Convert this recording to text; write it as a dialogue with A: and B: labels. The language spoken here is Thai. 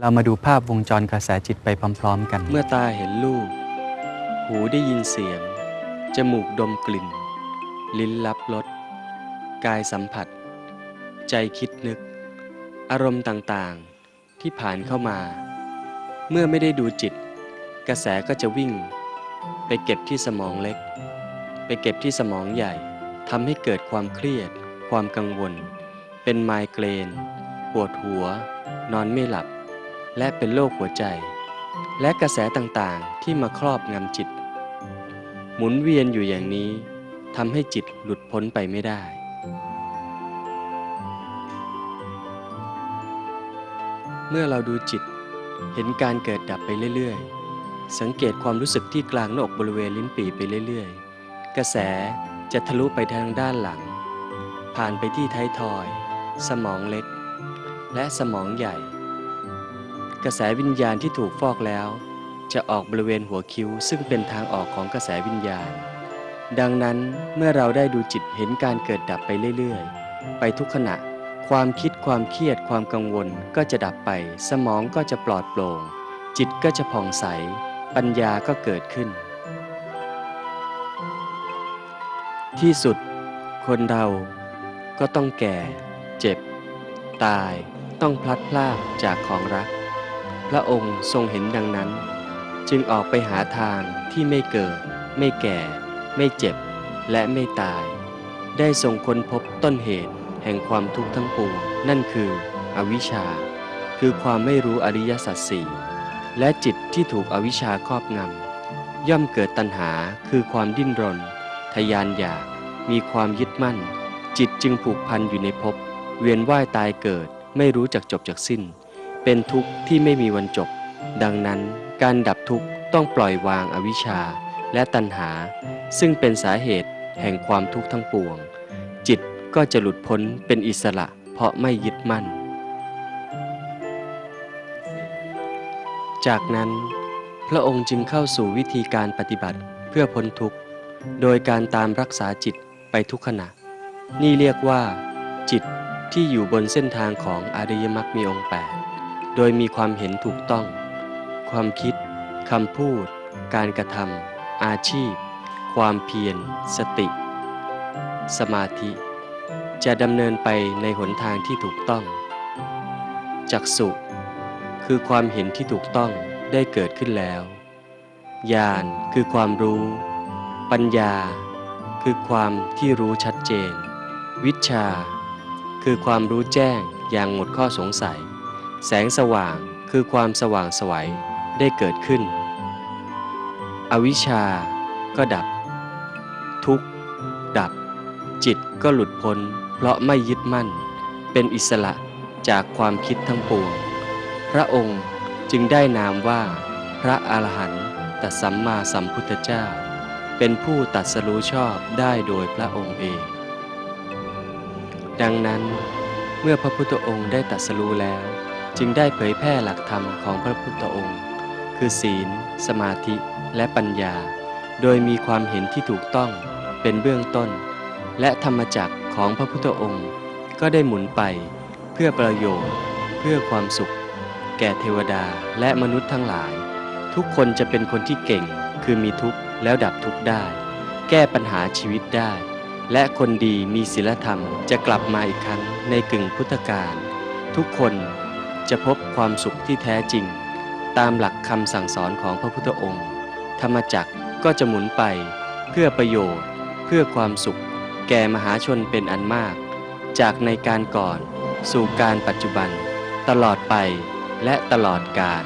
A: เรามาดูภาพวงจรกระแสจิตไปพร้อมๆกัน
B: เมื่อตาเห็นรูป หูได้ยินเสียง จมูกดมกลิ่น ลิ้นรับรส กายสัมผัส ใจคิดนึก อารมณ์ต่างๆ ที่ผ่านเข้ามา เมื่อไม่ได้ดูจิต กระแสก็จะวิ่ง ไปเก็บที่สมองเล็ก ไปเก็บที่สมองใหญ่ ทำให้เกิดความเครียด ความกังวล เป็นไมเกรน ปวดหัว นอนไม่หลับ และเป็นโรคหัวใจ และกระแสต่างๆ ที่มาครอบงำจิต หมุนเวียนอยู่อย่างนี้ทำให้จิตหลุดพ้นไปไม่ได้ เมื่อเราดูจิตเห็นการเกิดดับไปเรื่อยๆ สังเกตความรู้สึกที่กลางหน้าอกบริเวณลิ้นปี่ไปเรื่อยๆ กระแสจะทะลุไปทางด้านหลัง ผ่านไปที่ท้ายทอย สมองเล็ก และสมองใหญ่ กระแสวิญญาณที่ถูกฟอกแล้ว จะออกบริเวณหัวคิ้วซึ่งเป็นทางออกของกระแสวิญญาณ ดังนั้นเมื่อเราได้ดูจิตเห็นการเกิดดับไปเรื่อยๆ ไปทุกขณะ ความคิดความเครียดความกังวลก็จะดับไป สมองก็จะปลอดโปร่ง จิตก็จะผ่องใส ปัญญาก็เกิดขึ้น ที่สุด คนเราก็ต้องแก่ เจ็บ ตาย ต้องพลัดพรากจากของรัก พระองค์ทรงเห็นดังนั้น จึงออกไปหาทางที่ไม่เกิด ไม่แก่ ไม่เจ็บ และไม่ตาย ได้ทรงค้นพบต้นเหตุแห่งความทุกข์ทั้งปวงนั่นคือ อวิชชา คือความไม่รู้อริยสัจสี่และจิตที่ถูกอวิชชาครอบงำย่อมเกิดตัณหาคือความดิ้นรน ทยานอยาก มีความยึดมั่น จิตจึงผูกพันอยู่ในภพเวียนว่ายตายเกิดไม่รู้จักจบจากสิ้น เป็นทุกข์ที่ไม่มีวันจบ ดังนั้นการดับทุกข์ต้องปล่อยวางอวิชชาและตัณหา ซึ่งเป็นสาเหตุแห่งความทุกข์ทั้งปวง จิตก็จะหลุดพ้นเป็นอิสระเพราะไม่ยึดมั่น จากนั้น พระองค์จึงเข้าสู่วิธีการปฏิบัติเพื่อพ้นทุกข์ โดยการตามรักษาจิตไปทุกขณะ นี่เรียกว่า จิตที่อยู่บนเส้นทางของอริยมรรคมีองค์แปด โดยมีความเห็นถูกต้อง ความคิดคำพูด การกระทำอาชีพ ความเพียร สติ สมาธิ จะดำเนินไปในหนทางที่ถูกต้อง จักสุคือความเห็นที่ถูกต้องได้เกิดขึ้นแล้ว ญาณคือความรู้ ปัญญา คือความที่รู้ชัดเจน วิชา คือความรู้แจ้งอย่างหมดข้อสงสัย แสงสว่างคือความสว่างสวัยได้เกิดขึ้น อวิชชาก็ดับ ทุกข์ดับ จิตก็หลุดพ้น เพราะไม่ยึดมั่น เป็นอิสระจากความคิดทั้งปวง พระองค์จึงได้นามว่า พระอรหันตสัมมาสัมพุทธเจ้า เป็นผู้ตัดสรู้ชอบได้โดยพระองค์เอง ดังนั้นเมื่อพระพุทธองค์ได้ตรัสรู้แล้ว จึงได้เผยแพร่หลักธรรมของพระพุทธองค์ คือศีล สมาธิและปัญญา โดยมีความเห็นที่ถูกต้องเป็นเบื้องต้น และธรรมจักรของพระพุทธองค์ ก็ได้หมุนไปเพื่อประโยชน์ เพื่อความสุข แก่เทวดาและมนุษย์ทั้งหลาย ทุกคนจะเป็นคนที่เก่งคือมีทุกข์แล้วดับทุกข์ได้ แก้ปัญหาชีวิตได้ และคนดีมีศีลธรรมจะกลับมาอีกครั้งในกึ่งพุทธกาลทุกคน จะพบความสุขที่แท้จริง ตามหลักคำสั่งสอนของพระพุทธองค์ ธรรมจักรก็จะหมุนไป เพื่อประโยชน์ เพื่อความสุข แก่มหาชนเป็นอันมาก จากในการก่อน สู่การปัจจุบัน ตลอดไปและตลอดกาล